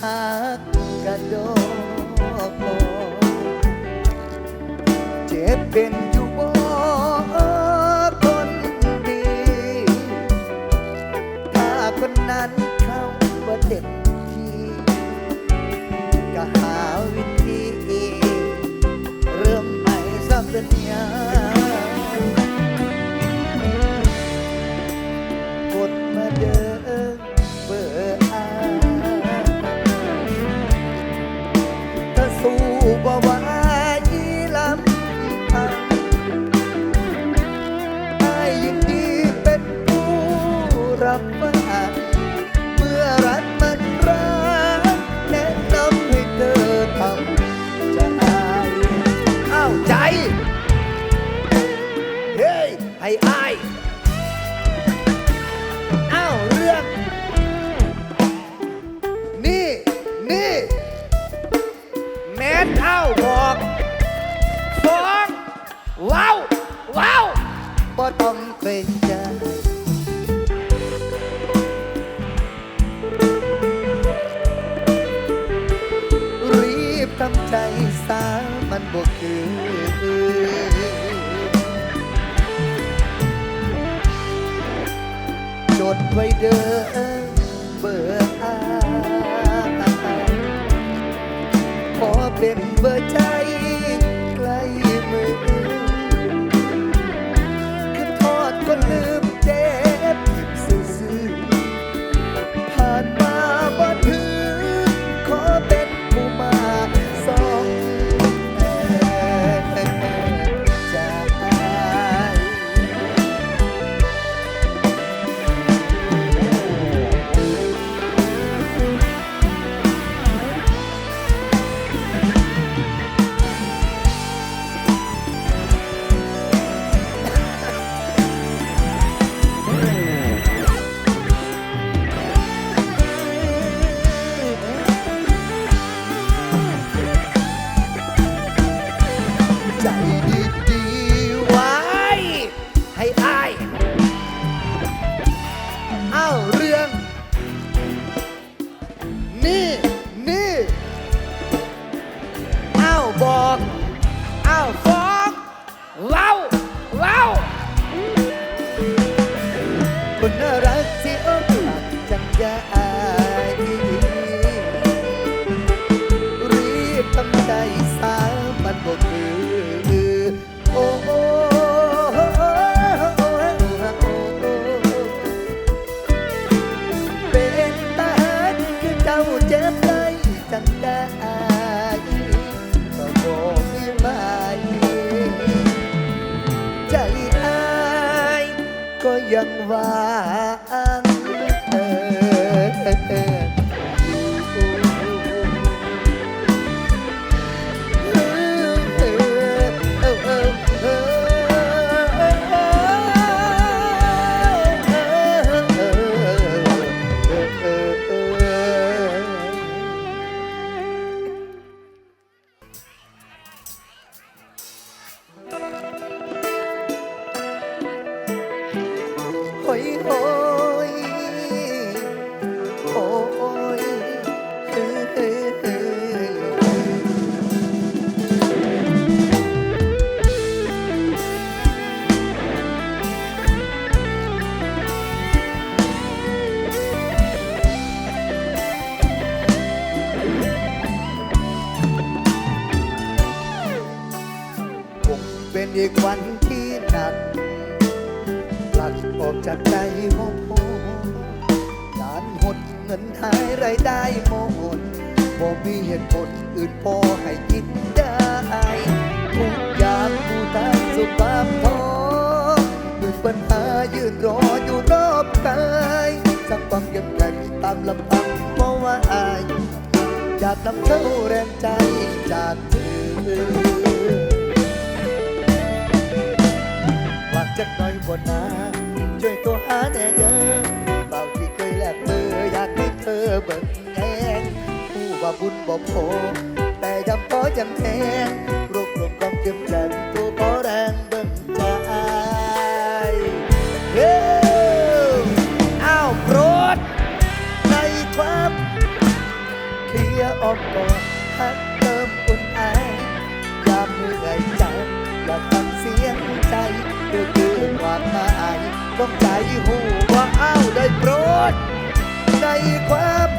หักกระโดดเจ็บเป็นอยู่บ่คนดี ถ้าคนนั้นเขาบ่เต็มที่ก็หาวิธีเริ่มใหม่ซ้ำเป็นย ไว้เด้อเบอร์อาขอเป็นเบอร์เจ้ นนะช่วยตัวหาแน่เยอะเบาที่เคยแลกมืออยากให้เธอเบิ่งแหงผู้ว่าบุญบ่โอแต่ยำพอจำแทงรวบรวมกองเก็บแข็งตัวพอแรงเบิ่งใจเฮ้อ้าโปรดในความเคลียร์ออกก่อน ความ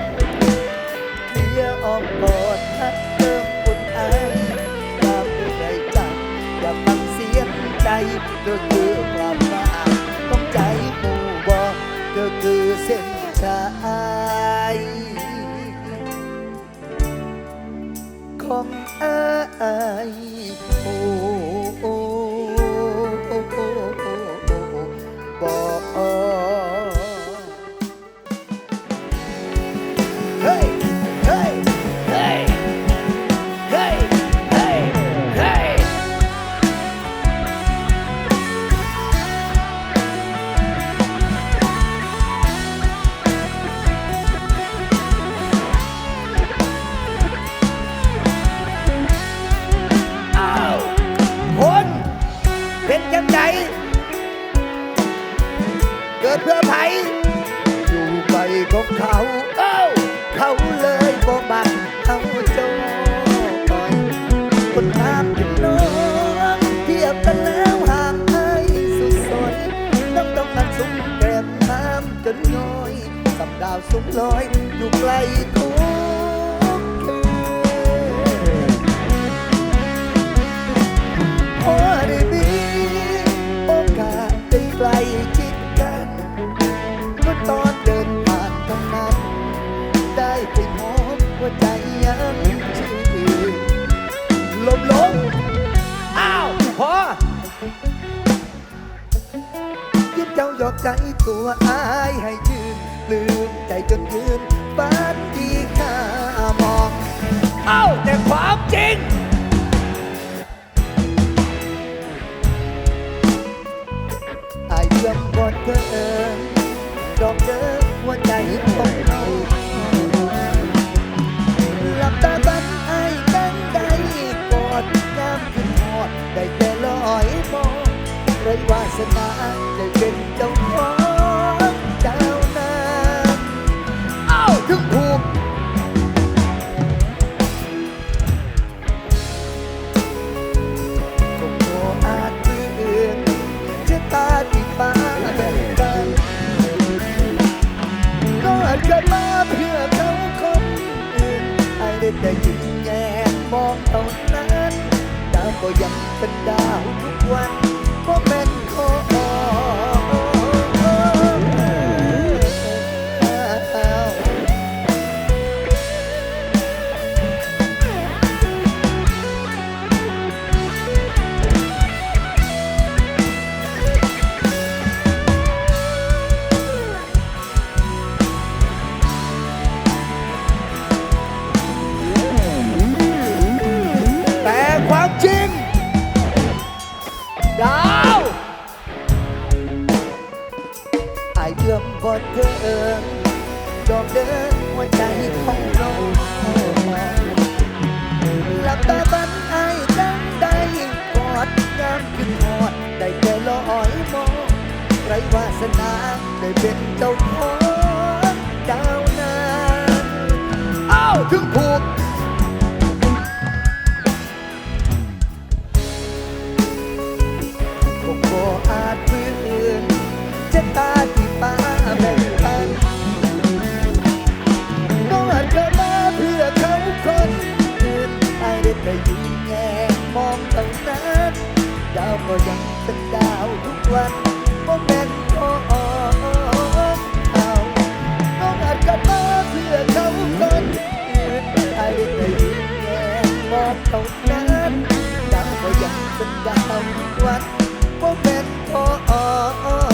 เกลียออมกอดฮักเติมอุ่นไอความเหนื่อยจับอย่าฟังเสียงใจเธอคือความหมาต้องใจหมู่บอกเธอคือเส้นชายของอาย หัวใจของเขาหลับตาบันไอ้กันได้กอดย้ำขึ้นหอด ได้แต่ลอยมองไรวาสนาจะเป็น ได้ยินแง่มองเท่านั้นตามก็ยังเป็นดาวทุกวัน dịu nhẹ mong tàu nát đau mờ dần tình đau lúc quanh bóng đen có hào con hạt cà bó thưa không con ai tình nhẹ mong tàu nát đau mờ dần tình đau lúc quanh bóng đen có hào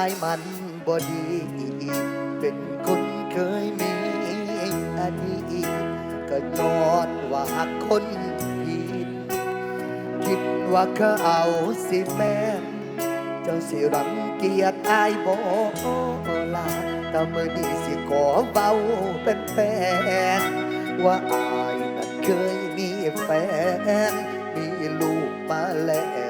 ายมันบอดี เป็นคนเคยมีอดีตก็ย้อนว่าคนผิด คิดว่าเขาเอาสิแม่เจ้าสิรังเกียจอายบอกลาแต่เมื่อนี้สิขอเบาเป็นแฟนว่าอายนั้นเคยมีแฟน มีลูกมาแล้ว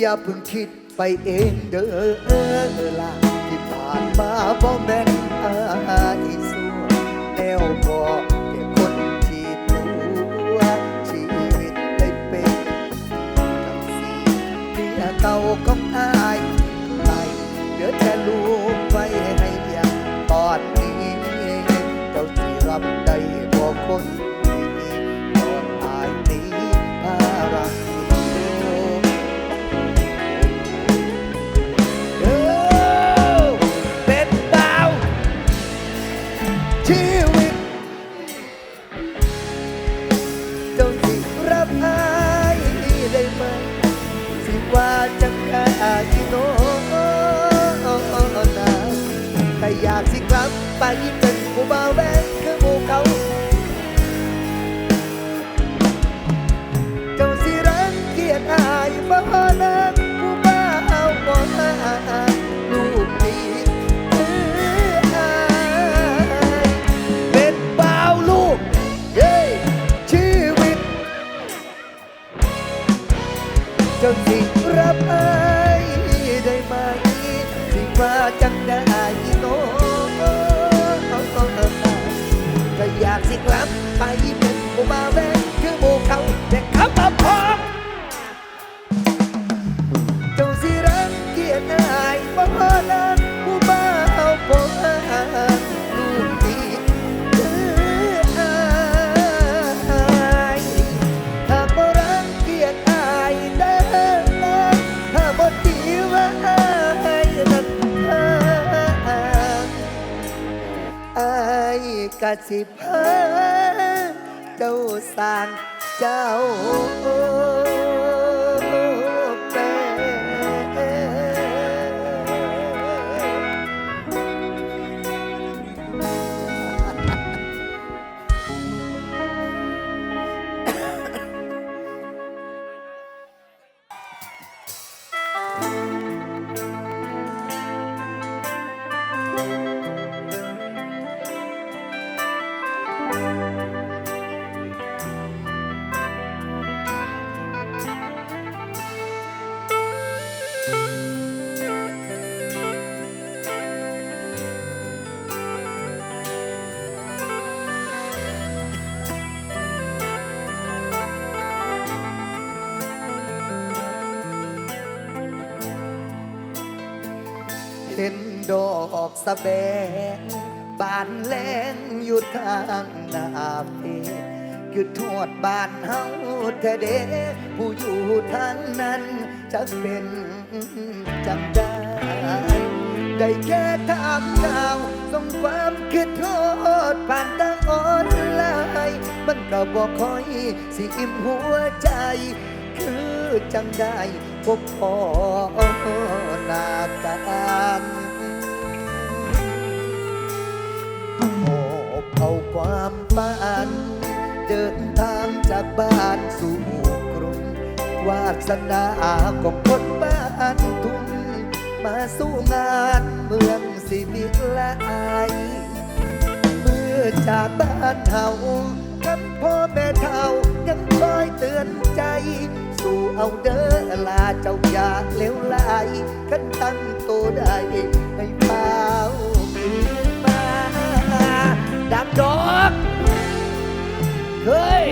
อย่าเพิ่งคิดไปเองเด้อล่ะที่ผ่านมาบ่แม่นอาอีสัวแนวบอกแต่คนที่ตัวชีวิตได้เป็นจัสีเพียเก่าของอายไปเดือแค่ลูก กะสิเพอเจ้าสร้างเจ้า สะแบงบานแลงอยู่ทางหน้าเพคือทอดบ้านเฮาแท้เดผู้อยู่ทางนั้นจะเป็นจำได้ ได้แค่ถามดาวส่งความคิดโทษผ่านทางออนไลน์มันก็บอกคอยสิอิ่มหัวใจ คือจังได้พบพ่อหน้ากัน ความฝันเดินทางจากบ้านสู่กรุงวาสนาของคนบ้านทุ่งมาสู้งานเมืองสิวิไลเมื่อจากบ้านเฮาคำพ่อแม่เฒ่ายังคอยเตือนใจ สู่เอาเด้อลาเจ้าอย่าเลวไหลกันตั้งตัวได้ให้เฝ้า ดังดอกเฮ้ย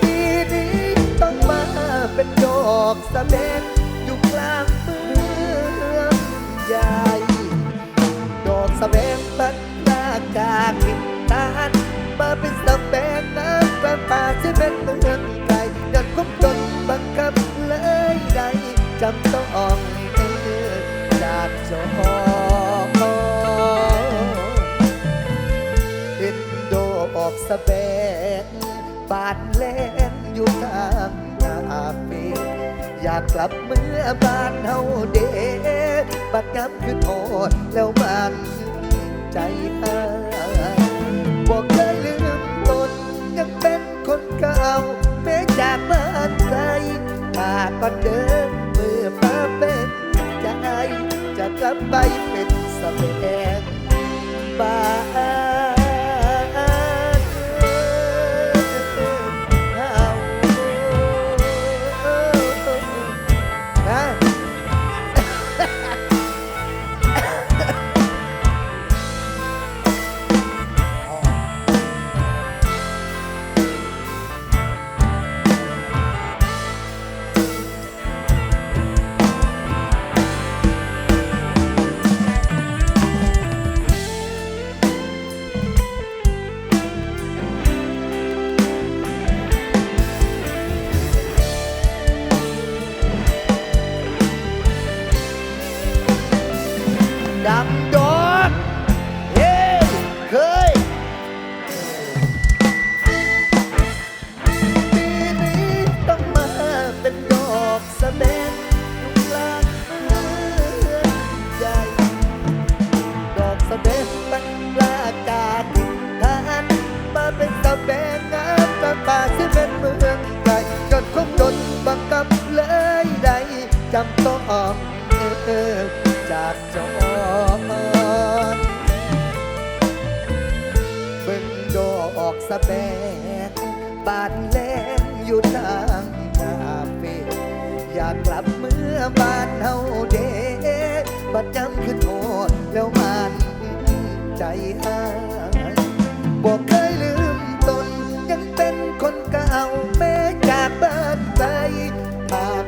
ปีนี้ต้องมาเป็นดอกสะเม็ดอยู่กลางเมืองใหญ่ ดอกสะเม็ดบัดหน้ากากินตานมาเป็นสะเม็ดน้ำประปาที่เป็นเมืองไกลดันคบจนบังคับเลยได้จำต้องเออจากจอ สะแบงบาดแลนอยู่ทางหน้าเฟอยากกลับเมื่อบ้านเฮาเดบัดย้ำคือโทษแล้วมันใจหายบอกเคยลืมตนยังเป็นคนเก่าแม้จากบ้านไกลมาก่อนเดิมเมื่อมาเป็นใจจะกลับไปเป็นสะแบงบ้าน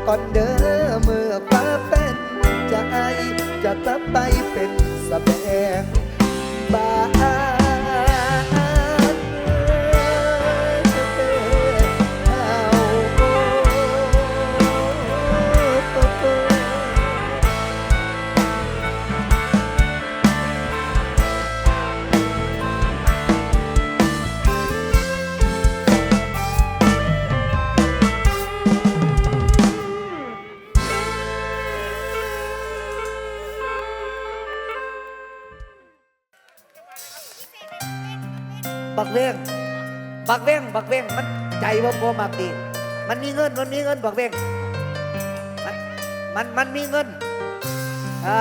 ก่อนเด้อเมื่อฟ้าเป็นใจจะกลับไปเป็นสะแบงบ้า บักเว้งบักเว้งมันใจว่าพอมากดี มันมีเงินมันมีเงินบักเว้งมันมันมีเงินอ่า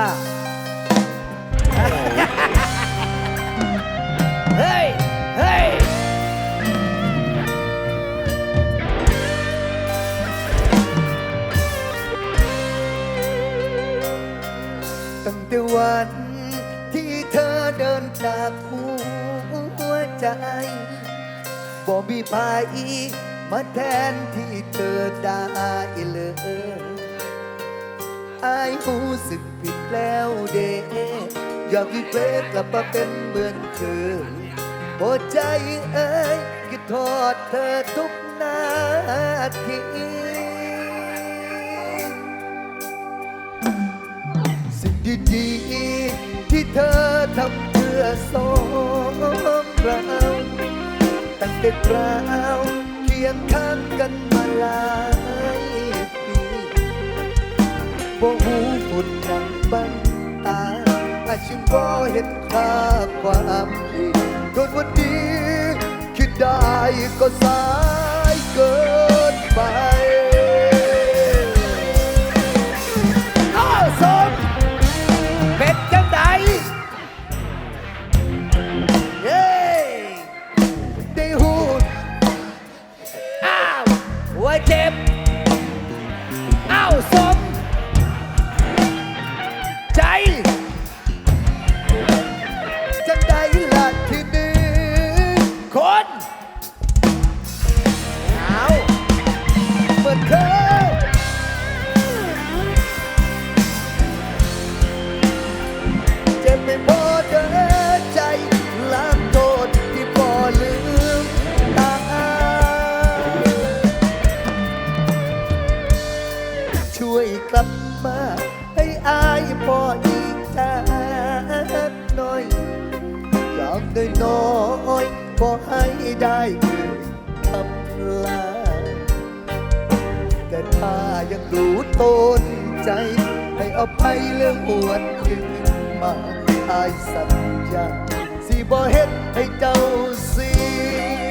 บ่มีภายมาแทนที่เธอได้เลยอายรู้สึกผิดแล้วเด้อยากวิเวกกลับมาเป็นเหมือนเคยโปรดใจเอ้ยคิดทอดเธอทุกนาทีสิ่งดีๆที่เธอทำเพื่อสองเรา ตั้งแต่คราวเคียงข้างกันมาหลายปีบ่หูบุญยังบังตาอาชิมบ่เห็นค่าความดีจนวันนี้คิดได้ก็สายเกินไป อยๆพอให้ได้คือคำลา แต่ถ้ายังรู้ตนใจ ให้อภัยเรื่องหวนคืนมาอายสัญญาสิบ่เฮ็ดให้เจ้าเสีย